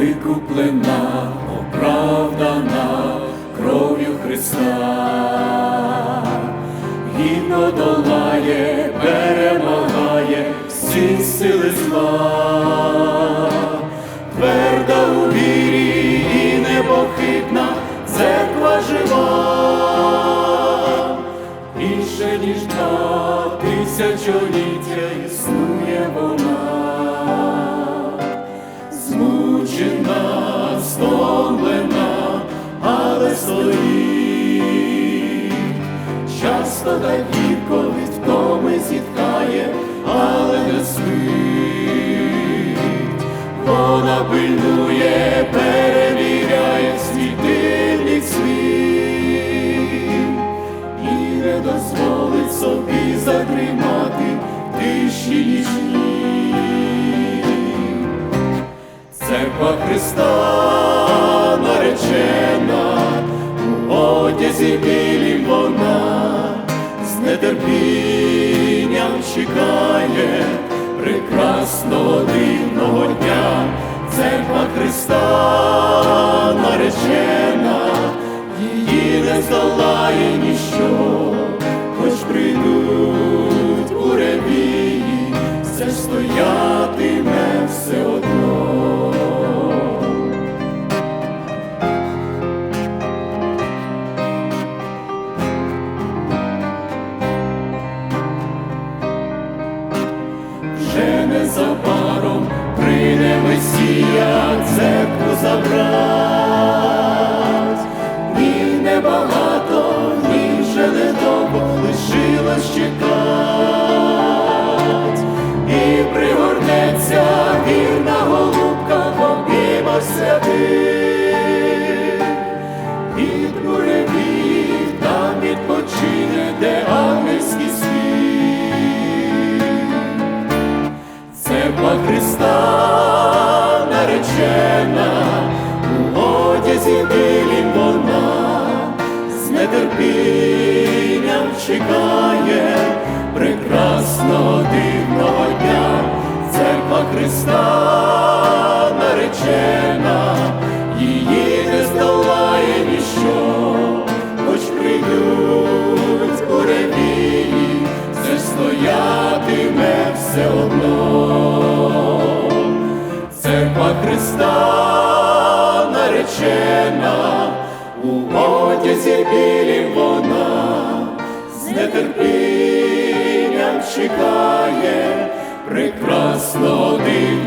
викуплена, оправдана кров'ю Христа, гідно долає, перемагає всі сили зла, тверда у вірі і непохитна церква жива, більше ніж два тисячоліття існує стомлена, але стоїть. Часто такі, коли втоми зіткає, але не спить. Вона пильнує, перевіряє світильник свій і не дозволить собі затримати тиші нічні. Церква Христа одязі білім вона з нетерпінням чекає прекрасного дивного дня. Церква Христа наречена, її не здолає ніщо, хоч прийдуть Месія церкву нетерпінням чекає прекрасного дивного дня. Церква Христа наречена, її не здолає ніщо, хоч прийдуть буревії, все стоятиме все одно. Церква Христа наречена, у одязі білім вона з нетерпінням чекає прекрасного Христа